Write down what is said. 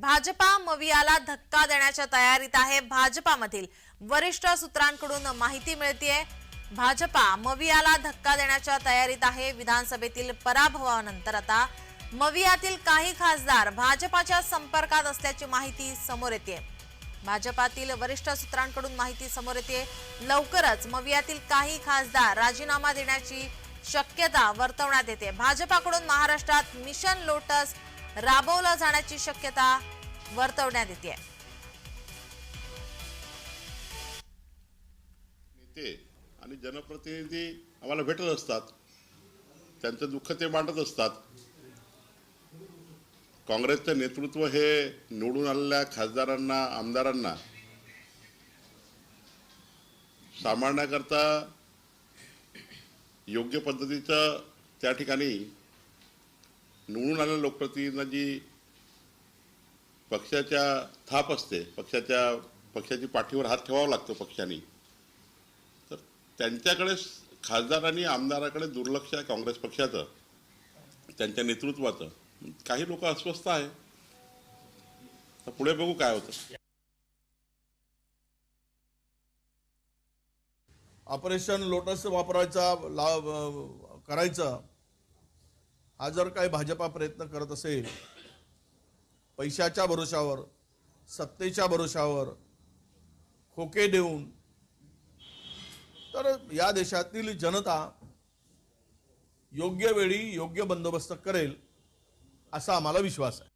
भाजपा मवियाला धक्का देण्याच्या तयारीत आहे. भाजपामधील वरिष्ठ सूत्रांकडून माहिती मिळतीये. भाजपा मवियाला धक्का देण्याच्या तयारीत आहे. विधानसभेतील पराभवानंतर आता मवियातील काही खासदार भाजपाच्या संपर्कात असल्याची माहिती समोर येते भाजपातील वरिष्ठ सूत्रांकडून माहिती समोर येते लवकरच मवियातील काही खासदार राजीनामा देण्याची शक्यता वर्तवण्यात येते. भाजपाकडून महाराष्ट्रात मिशन लोटस राबवला जाण्याची शक्यता वर्तवण्यात येते. नेते आणि जनप्रतिनिधी आम्हाला भेटत असतात. त्यांचं दुःख ते मांडत असतात. काँग्रेसचं नेतृत्व हे निवडून आलेल्या खासदारांना आमदारांना सांभाळण्याकरता योग्य पद्धतीचं त्या ठिकाणी निवडून आलेल्या लोकप्रतिनिधींना जी पक्षाच्या थाप असते पक्षाच्या पक्षाची पाठीवर हात ठेवावा लागतो पक्षाने तर त्यांच्याकडे खासदार आणि आमदाराकडे दुर्लक्ष आहे काँग्रेस पक्षाचं त्यांच्या नेतृत्वाचं. काही लोक अस्वस्थ आहे. तर पुढे बघू काय होतं. ऑपरेशन लोटस वापरायचा लाभ करायचा हा जर काही भाजपा प्रयत्न करत असेल पैशाच्या भरोशावर सत्तेच्या भरोशावर खोके देऊन तर या देशातील जनता योग्य वेळी योग्य बंदोबस्त करेल असा आम्हाला विश्वास आहे.